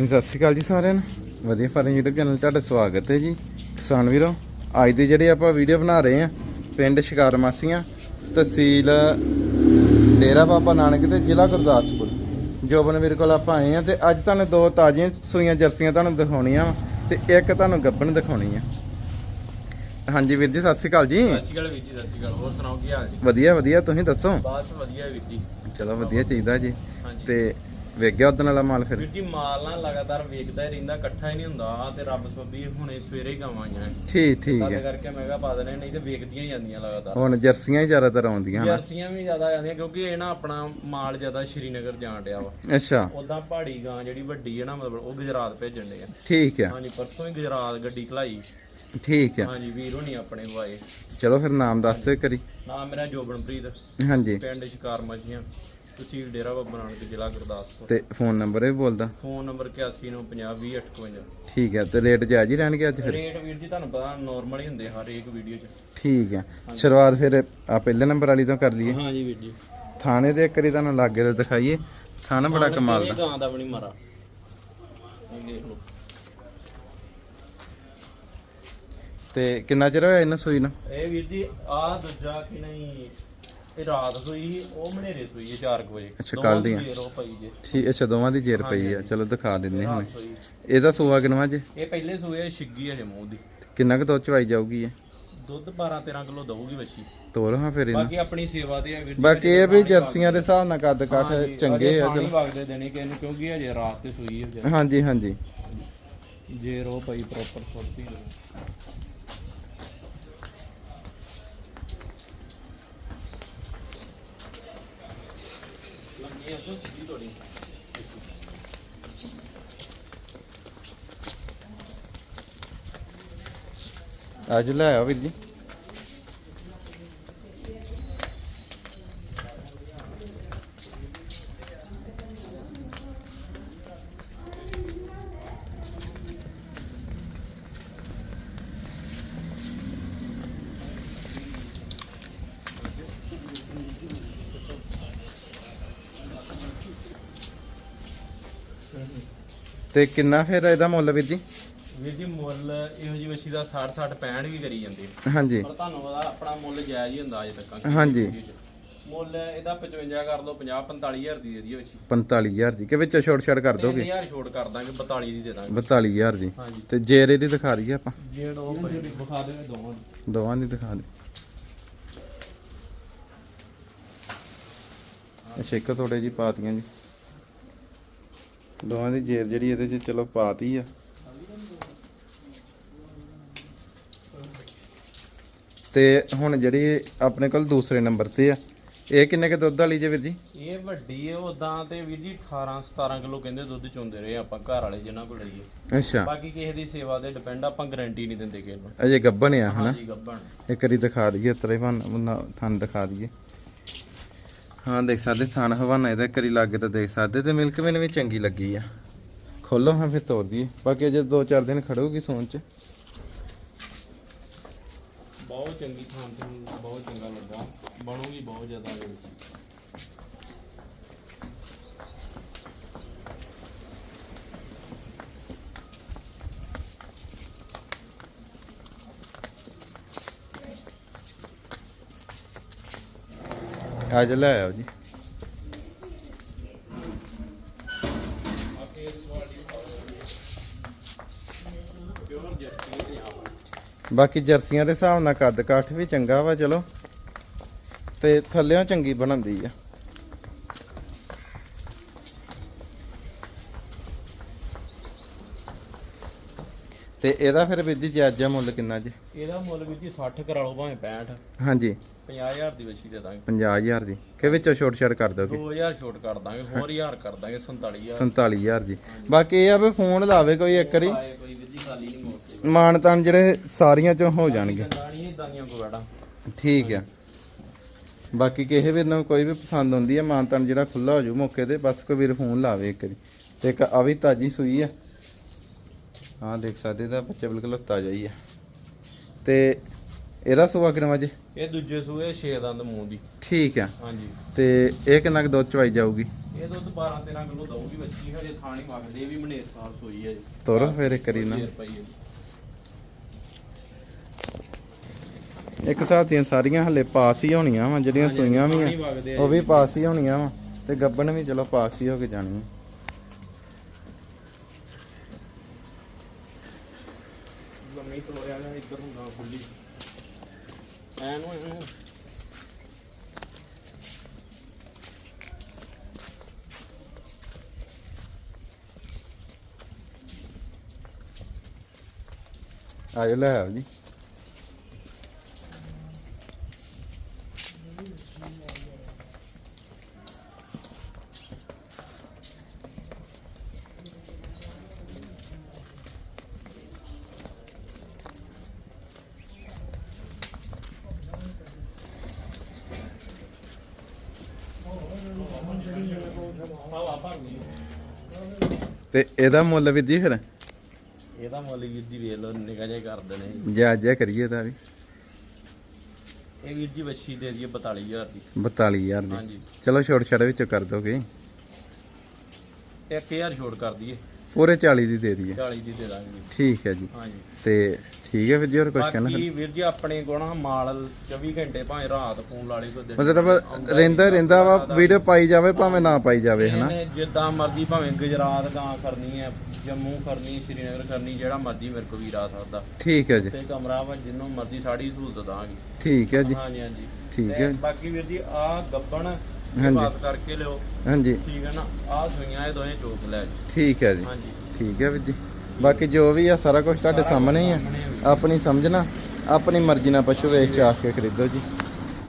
ਜੀ ਸਤਿ ਸ਼੍ਰੀ ਅਕਾਲ ਜੀ ਸਾਰਿਆਂ ਨੂੰ। ਵਧੀਆ ਫਾਰਮ YouTube ਚੈਨਲ ਤੁਹਾਡਾ ਸਵਾਗਤ ਹੈ ਜੀ। ਕਿਸਾਨ ਵੀਰੋ ਅੱਜ ਦੀ ਜਿਹੜੀ ਆਪਾਂ ਵੀਡੀਓ ਬਣਾ ਰਹੇ ਆ ਪਿੰਡ ਸ਼ਿਕਾਰ ਮਾਸੀਆਂ ਤਹਿਸੀਲ ਡੇਰਾ ਬਾਬਾ ਨਾਨਕ ਤੇ ਜ਼ਿਲ੍ਹਾ ਗੁਰਦਾਸਪੁਰ। ਜੋਬਨ ਵੀਰ ਕੋਲ ਆਪਾਂ ਆਏ ਆ ਤੇ ਅੱਜ ਤੁਹਾਨੂੰ ਦੋ ਤਾਜ਼ੀਆਂ ਸੂਈਆਂ ਜਰਸੀਆਂ ਤੁਹਾਨੂੰ ਦਿਖਾਉਣੀਆਂ ਤੇ ਇੱਕ ਤੁਹਾਨੂੰ ਗੱਬਣ ਦਿਖਾਉਣੀ ਆ। ਹਾਂਜੀ ਵੀਰ ਜੀ ਸਤਿ ਸ਼੍ਰੀ ਅਕਾਲ ਜੀ। ਸਤਿ ਸ਼੍ਰੀ ਅਕਾਲ ਵੀਰ ਜੀ ਸਤਿ ਸ਼੍ਰੀ ਅਕਾਲ। ਹੋਰ ਸੁਣਾਓ ਕੀ ਹਾਲ ਜੀ? ਵਧੀਆ ਵਧੀਆ। ਤੁਸੀਂ ਦੱਸੋ? ਬਸ ਵਧੀਆ ਵੀਰ ਜੀ। ਚਲੋ ਵਧੀਆ ਚਾਹੀਦਾ ਜੀ। ਤੇ ਵੇਖ ਗਿਆ ਵਾਲਾ ਮਾਲ ਫਿਰ? ਵੀਰ ਜੀ ਮਾਲ ਨਾ ਲਗਾਤਾਰ ਵੇਖਦਾ ਹੀ ਰਹਿੰਦਾ ਇਕੱਠਾ ਹੀ ਨਹੀਂ ਹੁੰਦਾ। ਤੇ ਰੱਬ ਸੋਭੀ ਹੁਣੇ ਸਵੇਰੇ ਹੀ ਗਾਵਾਂ ਆਈਆਂ ਠੀਕ ਠੀਕ ਤਦ ਹੈ। ਕਰਕੇ ਮੈਂ ਕਿਹਾ ਪਾ ਦੇਣੇ ਨਹੀਂ ਤੇ ਵੇਖਦੀਆਂ ਹੀ ਜਾਂਦੀਆਂ ਲਗਾਤਾਰ। ਹੁਣ ਜਰਸੀਆਂ ਹੀ ਜ਼ਿਆਦਾਤਰ ਆਉਂਦੀਆਂ ਹਨਾ? ਜਰਸੀਆਂ ਵੀ ਜ਼ਿਆਦਾ ਜਾਂਦੀਆਂ ਕਿਉਂਕਿ ਇਹ ਨਾ ਆਪਣਾ ਮਾਲ ਜ਼ਿਆਦਾ ਸ਼੍ਰੀਨਗਰ ਜਾਣ ਡਿਆ ਵਾ। ਅੱਛਾ। ਉਦਾਂ ਪਹਾੜੀ ਗਾਂ ਜਿਹੜੀ ਵੱਡੀ ਹੈ ਨਾ ਮਤਲਬ ਉਹ ਗੁਜਰਾਤ ਭੇਜਣ ਦੇ ਆ। ਠੀਕ ਆ ਹਾਂਜੀ ਪਰਸੋਂ ਹੀ ਗੁਜਰਾਤ ਗੱਡੀ ਖਲਾਈ। ਠੀਕ ਆ ਹਾਂਜੀ ਵੀਰ ਹੋਣੀ ਆਪਣੇ ਵਾਏ। ਚਲੋ ਫਿਰ ਨਾਮ ਦੱਸ ਦਿਓ ਕਰੀ ਨਾਮ ਮੇਰਾ ਜੋਬਨਪ੍ਰੀਤ। ਹਾਂਜੀ। ਪਿੰਡ ਸ਼ਿਕਾਰ ਮੱਝੀਆਂ ਤਹਿਸੀਲ ਡੇਰਾ ਬਾਬਾ ਨਾਨਕ ਜ਼ਿਲ੍ਹਾ ਗੁਰਦਾਸਪੁਰ। ਤੇ ਫੋਨ ਨੰਬਰ ਵੀ ਬੋਲਦਾ। ਫੋਨ ਨੰਬਰ 8195020858 ਠੀਕ ਆ ਤੇ ਰੇਟ ਜਾਇਜ਼ ਹੀ ਰਹਿਣਗੇ ਅੱਜ ਫਿਰ? ਰੇਟ ਵੀਰ ਜੀ ਤੁਹਾਨੂੰ ਪਤਾ ਨਾਰਮਲ ਹੀ ਹੁੰਦੇ ਹਰ ਇੱਕ ਵੀਡੀਓ 'ਚ। ਠੀਕ ਆ ਸ਼ੁਰੂਆਤ ਫਿਰ ਆ ਪਹਿਲੇ ਨੰਬਰ ਵਾਲੀ ਤੋਂ ਕਰ ਲਈਏ। ਹਾਂਜੀ ਵੀਰ ਜੀ। ਥਾਣੇ ਦੇ ਇੱਕ ਵਾਰੀ ਤੁਹਾਨੂੰ ਲਾਗੇ ਤੇ ਦਿਖਾਈਏ। ਥਾਣਾ ਬੜਾ ਕਮਾਲ ਦਾ। ਗਾਂ ਦਾ ਬਣੀ ਮਾਰਾ। ਇਹ ਦੇਖ ਲਓ। ਤੇ ਕਿੰਨਾ ਚਿਰ ਹੋਇਆ ਇਹਨਾਂ ਸੂਈ ਨੂੰ? ਇਹ ਵੀਰ ਜੀ ਆ ਦੂਜਾ ਕਿ ਨਹੀਂ? ਇਹ ਰਾਤ ਹੋਈ ਸੀ, ਉਹ ਮਨੇਰੇ ਸੋਈ 4 ਵਜੇ। ਅੱਛਾ, ਕੱਲ੍ਹ ਦੀ ਦੀਆਂ। ਦੇਰ ਉਹ ਪਈ ਜੇ। ਠੀਕ ਅੱਛਾ ਦੋਵਾਂ ਦੀ ਜੇਰ ਪਈ ਆ। ਚਲੋ ਦਿਖਾ ਦਿੰਦੇ ਹਾਂ ਰਾਤ ਸੋਈ ਇਹਦਾ ਸੂਆ ਕਿਨਵਾ ਜੇ? ਇਹ ਪਹਿਲੇ ਸੋਏ ਛਿੱਗੀ ਹਜੇ ਮੂੰਹ ਦੀ। ਕਿੰਨਾ ਕੁ ਦੁੱਧ ਚਵਾਈ ਜਾਊਗੀ ਇਹ? ਦੁੱਧ 12 13 ਕਿਲੋ ਦਊਗੀ ਵੱਛੀ। ਤੋਰ ਹਾਂ ਫਿਰ ਇਹਨਾਂ। ਬਾਕੀ ਆਪਣੀ ਸੇਵਾ ਤੇ ਹੈ ਵੀਰ ਜੀ ਬਾਕੀ ਇਹ ਵੀ ਜਰਸੀਆਂ ਦੇ ਹਿਸਾਬ ਨਾਲ ਕੱਦ ਕਾਠ ਚੰਗੇ ਆ ਚਲੋ। ਵਗਦੇ ਦੇਣੇ ਕਿ ਇਹਨੂੰ ਕਿਉਂਕਿ ਹਜੇ ਰਾਤ ਤੇ ਸੋਈ ਹੈ ਹਾਂਜੀ ਹਾਂਜੀ। ਜੇ ਰੋ ਪਈ ਪ੍ਰੋਪਰ ਸੁੱਤੀ ਲੰਗੀ ਅਸੋ ਅੱਜ ਲੈ ਆਓ ਵੀਰ ਜੀ। ਤੇ ਕਿੰਨਾ ਫਿਰ ਇਹਦਾ ਮੁੱਲ ਵੀਰ ਜੀ? ਵੀਰ ਜੀ ਮੁੱਲ ਇਹੋ ਜੀ ਵਛੀ ਦਾ 60 60 65 ਵੀ ਕਰੀ ਜਾਂਦੇ। ਹਾਂਜੀ। ਪਰ ਤੁਹਾਨੂੰ ਪਤਾ ਆਪਣਾ ਮੁੱਲ ਜਾਇਜ਼ ਹੀ ਹੁੰਦਾ ਅਜੇ ਤੱਕ। ਹਾਂਜੀ। ਮੁੱਲ ਇਹਦਾ 55 ਕਰ ਲਓ 50 45000 ਦੀ ਦੇ ਦਈਏ ਵਛੀ 45000 ਦੀ ਕਿ ਵਿੱਚੋਂ ਛੋਟ ਛੜ ਕਰ ਦੋਗੇ? 3000 ਛੋਟ ਕਰ ਦਾਂਗੇ 42 ਦੀ ਦੇ ਦਾਂਗੇ। 42000 ਦੀ। ਤੇ ਜੇਰੇ ਦੀ ਦਿਖਾ ਦਈਏ ਆਪਾਂ? ਜੇੜ ਉਹ ਵਿਖਾ ਦੇਵੇ ਦੋਵਾਂ ਦੀ। ਦੋਵਾਂ ਦੀ ਦਿਖਾ ਦੇ। ਅੱਛਾ ਇੱਕ ਥੋੜੇ ਜੀ ਪਾਤੀਆਂ ਜੀ। ਦੋਵਾਂ ਦੀ ਜੇਰ ਜਿਹੜੀ ਇਹਦੇ ਚ ਚਲੋ ਪਾਤੀ ਆ। ਤੇ ਹੁਣ ਜਿਹੜੀ ਆਪਣੇ ਕੋਲ ਦੂਸਰੇ ਨੰਬਰ ਤੇ ਆ ਇਹ ਕਿੰਨੇ ਕੇ ਦੁੱਧ ਵਾਲੀ ਜੇ ਵੀਰ ਜੀ? ਇਹ ਵੱਡੀ ਹੈ ਉਦਾਂ ਤੇ ਵੀਰ ਜੀ 18 17 ਕਿਲੋ ਕਹਿੰਦੇ ਦੁੱਧ ਚੋਂਦੇ ਰਹੇ ਆਪਾਂ ਘਰ ਵਾਲੇ ਜਿਨ੍ਹਾਂ ਕੋਲ ਲਈਏ ਅੱਛਾ। ਬਾਕੀ ਕਿਸੇ ਦੀ ਸੇਵਾ ਤੇ ਡਿਪੈਂਡ ਆਪਾਂ ਗਾਰੰਟੀ ਨਹੀਂ ਦਿੰਦੇ ਕਿਸੇ ਨੂੰ। ਅਜੇ ਗੱਬਨ ਆ ਹਨਾ? ਹਾਂਜੀ ਗੱਬਣ ਇੱਕ ਵਾਰੀ ਦਿਖਾ ਦਈਏ ਤਰੇ ਤੁਹਾਨੂੰ ਦਿਖਾ ਦਈਏ। ਹਾਂ, ਦੇਖ ਸਕਦੇ, ਥਾਨ ਹਵਾਨਾ ਇਹਦਾ ਕਰੀ ਵਾਰੀ ਲੱਗੇ ਤਾਂ ਦੇਖ ਸਕਦੇ, ਤੇ ਮਿਲਕ ਮੈਨੂੰ ਵੀ ਚੰਗੀ ਲੱਗੀ ਆ। ਖੋਲੋ ਹਾਂ ਫਿਰ ਤੋੜ ਦਈਏ। ਬਾਕੀ ਅਜੇ 2-4 ਦਿਨ ਖੜੂਗੀ ਸੋਨ ਚ। ਬਹੁਤ ਚੰਗੀ ਥਾਂ ਤੇ, ਬਹੁਤ ਚੰਗਾ ਲੱਗਾ। ਬਣੂਗੀ ਬਹੁਤ ਜ਼ਿਆਦਾ ਇਹ ਅੱਜ ਲੈ ਆਓ ਜੀ। ਬਾਕੀ ਜਰਸੀਆਂ ਦੇ ਹਿਸਾਬ ਨਾਲ ਕੱਦ ਕਾਠ ਵੀ ਚੰਗਾ ਵਾ, ਚਲੋ। ਤੇ ਥੱਲਿਓਂ ਚੰਗੀ ਬਣਾਉਂਦੀ ਆ। ਤੇ ਇਹਦਾ ਫਿਰ ਵੀਰ ਜੀ ਜਾਇਜ਼ਾ ਮੁੱਲ ਕਿੰਨਾ ਜੀ? ਇਹਦਾ ਮੁੱਲ ਵੀਰ ਜੀ 60 ਕਰਾ ਲਓ ਭਾਵੇਂ 65 ਹਾਂਜੀ। 50000 ਦੀ ਵਛੀ ਦੇ ਦਾਂਗੇ। 50000 ਦੀ। ਕਿ ਵਿੱਚੋਂ ਛੋਟ ਛੜ ਕਰ ਦੋਗੇ 2000 ਛੋਟ ਕਰ ਦਾਂਗੇ ਹੋਰ 1000 ਕਰ ਦਾਂਗੇ 47000 47000 ਦੀ। ਬਾਕੀ ਇਹ ਆ ਵੀ ਫੋਨ ਲਾਵੇ ਕੋਈ ਇੱਕ ਵਾਰੀ। ਜੀ ਮਾਨਤਾਨ ਜਿਹੜੇ ਸਾਰੀਆਂ ਚੋਂ ਹੋ ਜਾਣਗੇ। ਠੀਕ ਆ। ਬਾਕੀ ਕਿਸੇ ਵੀਰ ਨੂੰ ਕੋਈ ਵੀ ਪਸੰਦ ਹੁੰਦੀ ਹੈ ਮਾਨਤਾਨ ਜਿਹੜਾ ਖੁੱਲਾ ਹੋ ਜੂ ਮੌਕੇ ਤੇ ਬਸ ਕੋਈ ਵੀਰ ਫੋਨ ਲਾਵੇ ਇੱਕ ਵਾਰੀ। ਤੇ ਇੱਕ ਆ ਵੀ ਤਾਜੀ ਸੂਈ ਆ। ਹਾਂ ਦੇਖ ਸਕਦੇ ਦਾ ਬੱਚਾ ਬਿਲਕੁਲ ਤਾਜ਼ਾ ਹੀ ਆ। ਤੇ ਇਹਦਾ ਸੁਭਾ ਕਿੰਨਾ ਵਜੇ? ਇਹ ਦੂਜੇ ਸੂਏ 6 ਦੰਦ ਮੂੰਹ ਦੀ। ਠੀਕ ਆ। ਹਾਂਜੀ। ਤੇ ਇਹ ਕਿੰਨਾ ਕੁ ਦੁੱਧ ਚਵਾਈ ਜਾਊਗੀ? ਇਹ ਦੁੱਧ 12 13 ਕਿਲੋ ਦਊਗੀ ਬੱਚੀ ਹਜੇ ਥਾਣੀ ਵਗਦੇ ਵੀ ਮਨੇਰ ਸਾਲ ਸੋਈ ਹੈ ਜੀ। ਤੋਰੋ ਫਿਰ ਇੱਕ ਵਾਰੀ ਨਾ। ਇੱਕ ਹਿਸਾਬ ਦੀਆਂ ਸਾਰੀਆਂ ਹੱਲੇ ਪਾਸ ਹੀ ਹੋਣੀਆਂ ਵਾ ਜਿਹੜੀਆਂ ਸੂਈਆਂ ਵੀ ਆ ਉਹ ਵੀ। ਪਾਸ ਹੀ ਹੋਣੀਆਂ ਵਾ ਤੇ ਗੱਬਣ ਵੀ ਚਲੋ ਪਾਸ ਹੀ ਹੋ ਕੇ ਜਾਣੀ ਇੱਧਰ ਹੁੰਦਾ ਖੁੱਲੀ ਐਨੂੰ ਐਨੂੰ ਆਜੋ ਲੈ ਆਓ ਜੀ। ਤੇ ਇਹਦਾ ਮੁੱਲ ਵੀ ਜੀ ਫਿਰ? ਇਹਦਾ ਮੁੱਲ ਵੀਰ ਜੀ ਵੇਖ ਲਓ ਨਿਕਾ ਜਿਹਾ ਕਰ ਦੇਣੇ ਜਾਇਜ਼ਾ ਕਰੀਏ ਤਾਂ ਵੀ। ਇਹ ਵੀਰ ਜੀ ਬੱਚੀ ਦੇ ਦਈਏ 42000 ਦੀ। 42000 ਦੀ। ਹਾਂਜੀ। ਚਲੋ ਛੋਟ ਛੜ ਵਿੱਚੋਂ ਕਰ ਦੋਗੇ। 1000 ਛੋੜ ਕਰ ਦਈਏ। ਪੂਰੇ 40 ਦੀ ਦੇ ਦਈਏ। 40 ਦੀ ਦੇ ਦਾਂਗੇ ਜੀ। ਠੀਕ ਹੈ ਜੀ। ਹਾਂਜੀ। ਤੇ ਠੀਕ ਹੈ ਫਿਰ ਜੀ ਹੋਰ ਕੁਝ ਕਹਿਣਾ? ਬਾਕੀ ਵੀਰ ਜੀ ਆਪਣੇ ਕੋਲ ਨਾ ਮਾਲ 24 ਘੰਟੇ ਭਾਵੇਂ ਰਾਤ ਫੋਨ ਲਾ ਲਈ ਕੋਈ ਦਿਨ ਮਤਲਬ ਰਹਿੰਦਾ ਰਹਿੰਦਾ ਵਾ ਵੀਡੀਓ ਪਾਈ ਜਾਵੇ ਭਾਵੇਂ ਨਾ ਪਾਈ ਜਾਵੇ ਹਨਾ? ਇਹਨੇ ਜਿੱਦਾਂ ਮਰਜ਼ੀ ਭਾਵੇਂ ਗੁਜਰਾਤ ਗਾਂ ਕਰਨੀ ਹੈ ਜੰਮੂ ਕਰਨੀ ਸ਼੍ਰੀਨਗਰ ਕਰਨੀ ਜਿਹੜਾ ਮਰਜ਼ੀ ਮੇਰੇ ਕੋਲ ਵੀਰ ਆ ਸਕਦਾ। ਠੀਕ ਹੈ ਜੀ। ਤੇ ਕਮਰਾ ਵਾ ਜਿੰਨੂੰ ਮਰਜ਼ੀ ਸਾਡੀ ਸਹੂਲਤ ਦਾਂਗੇ। ਠੀਕ ਹੈ ਜੀ। ਹਾਂਜੀ ਹਾਂਜੀ। ਠੀਕ ਤੇ ਹੈ। ਬਾਕੀ ਵੀਰ ਜੀ ਆ ਗੱਬਣ ਹਾਂਜੀ। ਪਾਸ ਕਰਕੇ ਲਿਓ। ਹਾਂਜੀ। ਠੀਕ ਹੈ ਨਾ? ਆ ਸੂਈਆਂ ਇਹ ਦੋਵੇਂ ਚੋਕ ਲੈ ਜੀ। ਠੀਕ ਹੈ ਜੀ। ਹਾਂਜੀ। ਠੀਕ ਹੈ ਵੀਰ ਜੀ। ਬਾਕੀ ਜੋ ਵੀ ਆ ਸਾਰਾ ਕੁਝ ਤੁਹਾਡੇ ਸਾਹਮਣੇ ਹੀ ਆ। ਆਪਣੀ ਸਮਝਣਾ ਆਪਣੀ ਮਰਜ਼ੀ ਨਾਲ ਪਸ਼ੂ ਵੇਚ ਚਾਹ ਕੇ ਖਰੀਦੋ ਜੀ।